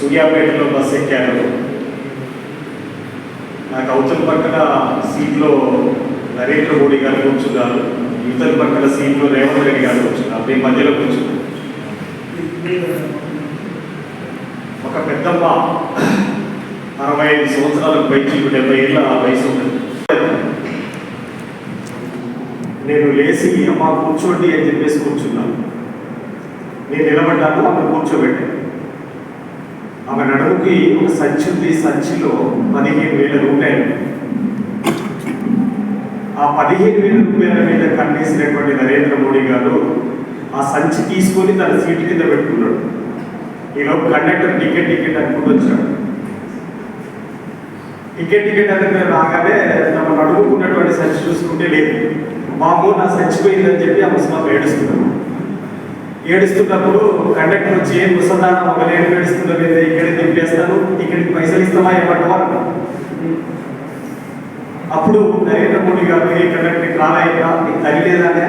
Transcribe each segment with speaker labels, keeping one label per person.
Speaker 1: సూర్యాపేటలో బస్ ఎక్కాను నాకు అవతల పక్కన సీట్లో నరేంద్ర మోడీ గారు కూర్చున్నారు. ఇవతల పక్కన సీట్లో రేవంత్ రెడ్డి గారు కూర్చున్నారు. మేము మధ్యలో కూర్చున్నాం ఒక పెద్దమ్మ అరవై ఐదు సంవత్సరాలకు పైకి డెబ్బై ఏళ్ళ వయసు ఉంటుంది నేను లేచి అమ్మ కూర్చోండి అని చెప్పేసి కూర్చున్నాను. నేను నిలబడ్డాను అక్కడ కూర్చోబెట్టాను. ఆమె నడుముకి ఒక సంచి ఉంది సంచిలో పదిహేను వేల రూపాయలు. ఆ పదిహేను వేల రూపాయల మీద కన్నేసినటువంటి నరేంద్ర మోడీ గారు ఆ సంచి తీసుకొని తన సీటు కింద పెట్టుకున్నాడు. ఈలోపు కండక్టర్ టికెట్ టికెట్ అనుకుంటూ వచ్చాడు. టికెట్ టికెట్ అనేది రాగానే తమ నడుముకున్నటువంటి సంచి చూసుకుంటే లేదు. మాకు నా సచ్చిపోయిందని చెప్పి ఆ ముసలాం ఏడుస్తున్నాడు ఏడుస్తున్నప్పుడు కండక్టర్ వచ్చి ఏం ముసల్దానా ఒక ఏం ఏడుస్తుందో లేదా ఇక్కడే దింపేస్తాను. ఇక్కడికి పైసలు ఇస్తామా ఏమంటావా? అప్పుడు నరేంద్ర మోడీ గారు ఏ కండక్టర్ రాలయ్యా తగిలేదానే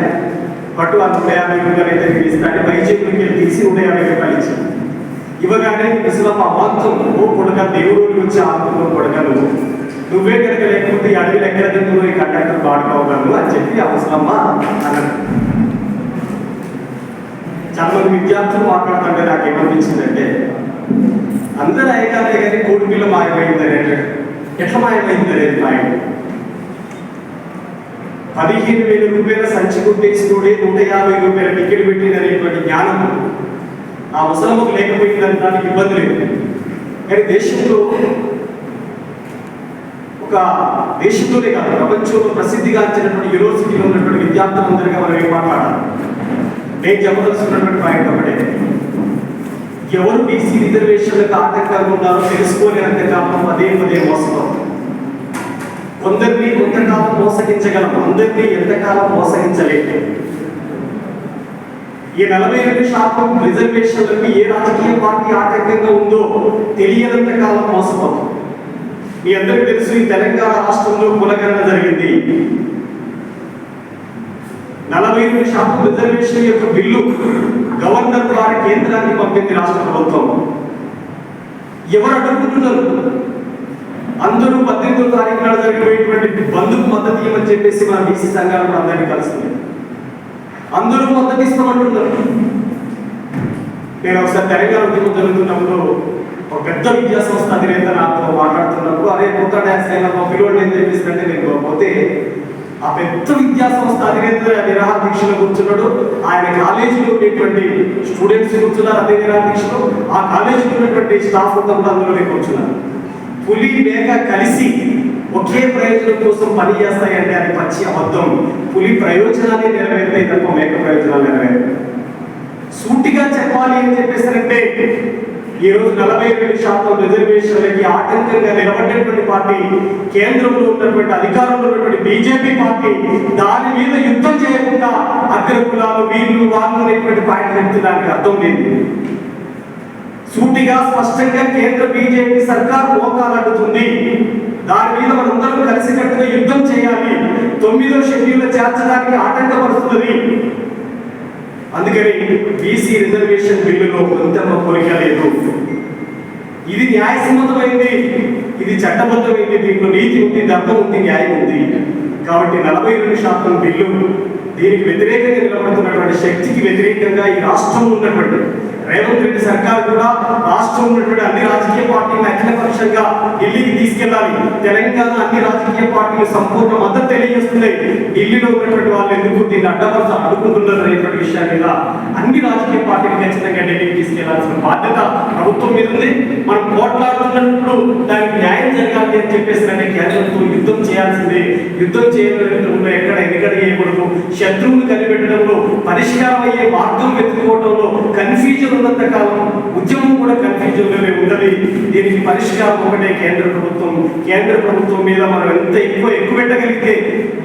Speaker 1: పట్టు ఆ నూట యాభై రూపాయలు అయితే ఇస్తాడే పై చేతులకి తీసి నూట యాభై రూపాయలు ఇచ్చాడు ఇవ్వగానే ముసలమ్మ అమాంతం ఓ కొడుక దేవుడు వచ్చి ఆత్మలో కొడకలు నువ్వే కనుక లేకపోతే అడవి అడవిలో ఎక్కడ దిగులు ఈ కండక్టర్ వాడుకోగలరు అని చెప్పి ఆ ముసలమ్మ అన్నది చాలా మంది విద్యార్థులు మాట్లాడుతుంటే నాకు ఏమనిపించిందంటే అందరూ అయ్యగానే కానీ కోడి పిల్ల మాయమైందని ఎట్లా మాయమైంది అనేది మాయం. పదిహేను వేల రూపాయల సంచి కొట్టేసినోడే నూట యాభై రూపాయల టికెట్ పెట్టిననేటువంటి జ్ఞానం ఆ ముసలమ్మకు లేకపోయిందని దానికి ఇబ్బంది లేదు. కానీ దేశంలో ఒక దేశంలోనే కాదు ప్రపంచంలో ప్రసిద్ధిగాంచినటువంటి యూనివర్సిటీలో ఉన్నటువంటి విద్యార్థులందరిగా మనం ఏం మాట్లాడాలి? నేను చెప్పదలుచుకున్నటువంటి పాయింట్ ఒకటే. ఎవరు బీసీ రిజర్వేషన్లకు ఆటంకంగా ఉన్నారో తెలుసుకోలేనంత కాలం అదే పదే మోసపోతాం కొందరిని కొంతకాలం మోసగించగలం? అందరినీ ఎంతకాలం మోసగించలేము? ఈ నలభై రెండు శాతం రిజర్వేషన్లకు ఏ రాజకీయ పార్టీ ఆటంకంగా ఉందో తెలియనంత కాలం మోసపోతాం మీ అందరికీ తెలుసు ఈ తెలంగాణ రాష్ట్రంలో కులగణన జరిగింది. నలభై ఎనిమిది శాతం రిజర్వేషన్ యొక్క బిల్లు గవర్నర్ ద్వారా కేంద్రానికి పంపింది రాష్ట్ర ప్రభుత్వం. ఎవరు అడుగుతున్నారు అందరూ పద్దెనిమిదో తారీఖు నాడు జరిగిపోయేటువంటి బంధుకు మద్దతు ఇవ్వని చెప్పేసి మన బీసీ సంఘాలు కూడా అందరినీ కలుస్తుంది అందరూ మద్దతు ఇస్తామంటున్నారు. నేను ఒకసారి తెలంగాణ ఉద్యమం జరుగుతున్నప్పుడు ఒక పెద్ద విద్యా సంస్థ అధినేత నాతో మాట్లాడుతున్నప్పుడు అదే కొత్త డ్యాన్స్ అయినా మా పిల్లలు ఏం చెప్పేసిందంటే నేను పోతే ఆ పెద్ద విద్యా సంస్థ అధినేత నిరాహార దీక్షలో కూర్చున్నాడు. ఆయన కాలేజీలో ఉండేటువంటి స్టూడెంట్స్ కూర్చున్నారు అదే నిరాహార దీక్షలో ఆ కాలేజీలో ఉన్నటువంటి స్టాఫ్ అంతా కూడా అందులోనే కూర్చున్నారు. పులి మేక కలిసి ఒకే ప్రయోజనం కోసం పని చేస్తాయంటే అది పచ్చి అబద్ధం. పులి ప్రయోజనాన్ని నెరవేరుతాయి తప్ప మేక ప్రయోజనాలు నెరవేరు సూటిగా చెప్పాలి అని చెప్పేసరంటే ఈ రోజు నలభై రెండు శాతం రిజర్వేషన్లకి ఆటంకంగా నిలబడినటువంటి పార్టీ కేంద్రంలో ఉన్నటువంటి అధికారంలో ఉన్నటువంటి బీజేపీ పార్టీ దాని మీద యుద్ధం చేయకుండా అగ్ర కులాలు వీళ్ళు వాళ్ళు అనేటువంటి పాయింట్ చెప్తున్నారు అర్థం లేదు. సూటిగా స్పష్టంగా కేంద్ర బీజేపీ సర్కార్ పోకాలంటుంది దాని మీద మనందరం కలిసికట్టుగా యుద్ధం చేయాలి. తొమ్మిదో షెడ్యూల్ చేర్చడానికి ఆటంకపరుస్తున్నది. అందుకని బీసీ రిజర్వేషన్ బిల్లులో కొంతమ్మ కోరిక లేదు. ఇది న్యాయసమ్మతమైంది. ఇది చట్టబద్ధమైంది. దీంట్లో నీతి ఉంది ధర్మం ఉంది న్యాయం ఉంది. కాబట్టి నలభై రెండు శాతం బిల్లు దీనికి వ్యతిరేకంగా నిలబడుతున్నటువంటి శక్తికి వ్యతిరేకంగా ఈ రాష్ట్రంలో ఉన్నటువంటి రేవంత్ రెడ్డి సర్కార్ కూడా రాష్ట్రంలో ఉన్నటువంటి అన్ని రాజకీయ పార్టీలను అఖిలపక్షంగా ఢిల్లీకి తీసుకెళ్ళాలి తెలంగాణ అన్ని రాజకీయ పార్టీలు సంపూర్ణ మద్దతు తెలియజేస్తున్నాయి ఢిల్లీలో ఉన్నటువంటి వాళ్ళు ఎందుకు దీన్ని అడ్డపరచ అడుగుతున్నారు అనేటువంటి విషయం మీద అన్ని రాజకీయ పార్టీలు ఖచ్చితంగా ఢిల్లీకి తీసుకెళ్ళాల్సిన బాధ్యత ప్రభుత్వం మీద ఉంది. మనం పోట్లాడుతున్నప్పుడు దానికి న్యాయం జరగాలి అని చెప్పేసి కేంద్రంతో యుద్ధం చేయాల్సిందే. యుద్ధం చేయడంలో ఎక్కడ శత్రువుని కనిపెట్టడంలో పరిష్కారం అయ్యే మార్గం వెతుక్కోవడంలో కన్ఫ్యూజన్ ఉన్నంత కాలం ఉద్యమం కూడా కన్ఫ్యూజన్లోనే లోనే దీనికి పరిష్కారం ఒకటే కేంద్ర ప్రభుత్వం. కేంద్ర ప్రభుత్వం మీద మనం ఎంత ఎక్కువ ఎక్కువ పెట్టగలిగితే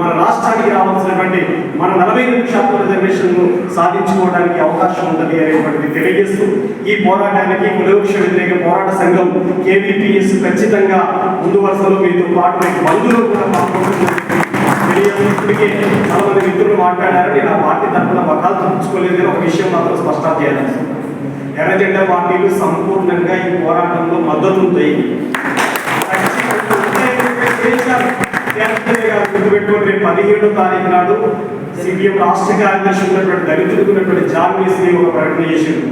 Speaker 1: మన రాష్ట్రానికి రావాల్సినటువంటి మన నలభై ఎనిమిది శాతం రిజర్వేషన్ను సాధించుకోవడానికి అవకాశం ఉంటుంది అనేటువంటిది తెలియజేస్తూ ఈ పోరాటానికి కులవృక్ష వ్యతిరేక పోరాట సంఘం కేవీపీఎస్ ఖచ్చితంగా ముందు వరుసలో మీతో పాటు బంధువులు కూడా పాల్గొంటున్నారు. ఇప్పటికే చాలామంది మిత్రులు మాట్లాడారు నేను ఆ పార్టీ తరఫున వకాలు తప్పించుకోలేదు కానీ ఒక విషయం మాత్రం స్పష్టం చేయాలి. ఎర్రజెండా పార్టీలు సంపూర్ణంగా ఈ పోరాటంలో మద్దతు ఉంటాయి. గుర్తుపెట్టుకోండి రేపు పదిహేడో తారీఖు నాడు సిపిఎం రాష్ట్ర కార్యదర్శి ఉన్నటువంటి దళితులకు ఉన్నటువంటి జాన్వీసీ ఒక ప్రకటన చేసింది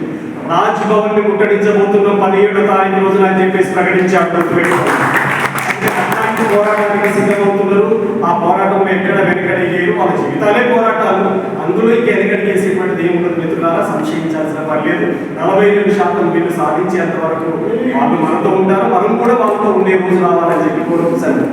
Speaker 1: రాజ్ భవన్ని ముట్టడించబోతున్నాం పదిహేడో తారీఖు రోజున అని చెప్పేసి ప్రకటించాడు గుర్తుపెట్టుకోండి. పోరాటానికి సిద్ధమవుతున్నారు. ఆ పోరాటంలో ఎక్కడ వాళ్ళ జీవితాలే పోరాటాలు. అందులో ఇంక వెనకడి చేసేటువంటిది ఏముండదు మిత్రులారా సంశయించాల్సిన పర్లేదు నలభై రెండు శాతం వీళ్ళు సాధించేంత వరకు వాళ్ళు మనతో ఉంటారు మనం కూడా వాళ్ళతో ఉండే రోజు రావాలని చెప్పి కోరుకుంటారు